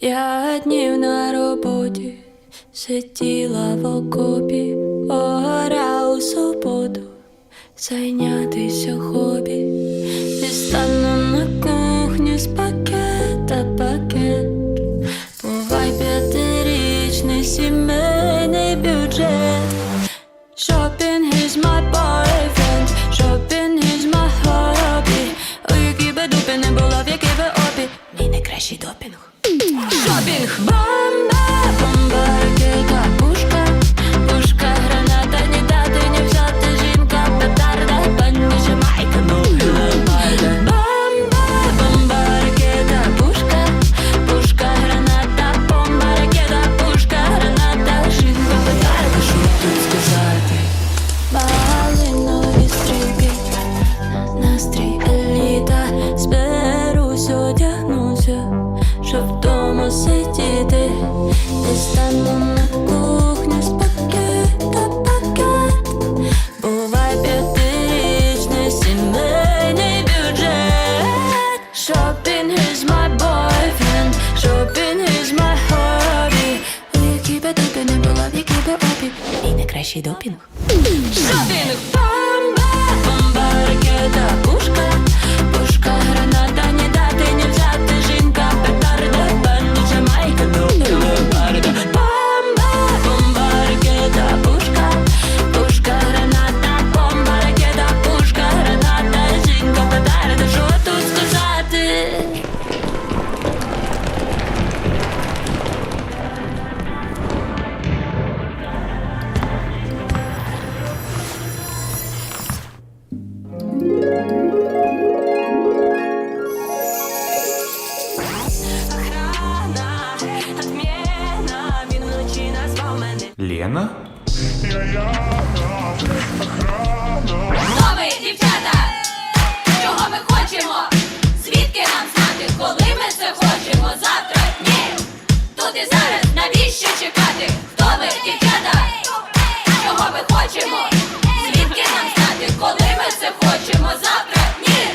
П'ять днів на роботі, сиділа в окопі, пора у суботу, зайнятися хобі, дістану на кухню з пакета пакет, бувай п'ятирічний сімейний бюджет. Вдома сидіти Дістану на кухню з пакета пакет. Бувай п'ятирічний сімейний бюджет. Shopping is my boyfriend, shopping is my hobby. У якій би дупі не була, в якій би обі Мій найкращий допінг. Шопінг бомба, бомба, ракета, пушка, пушка, граната, Хто ви, дівчата? Чого ми хочемо? Звідки нам знати, коли ми це хочемо? Завтра ні. Тут і зараз навіщо чекати? Хто ви, дівчата? Чого ми хочемо? Звідки нам знати, коли ми це хочемо? Завтра ні.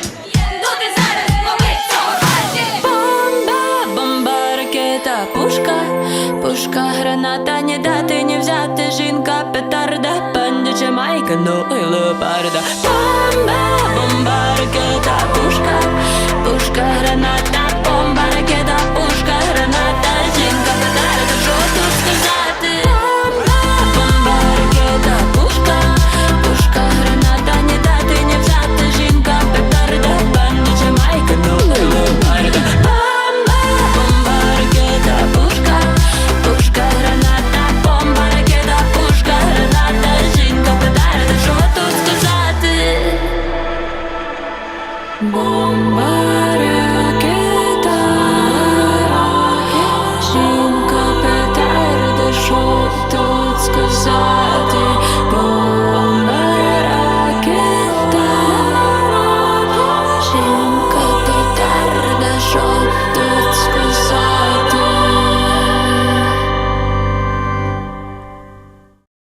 Тут і зараз лови цього разі. Бомба, бомба, ракета, пушка, пушка, граната, Pembe tarda Bende Jamaika ne oluyor barda Pembe Bomba.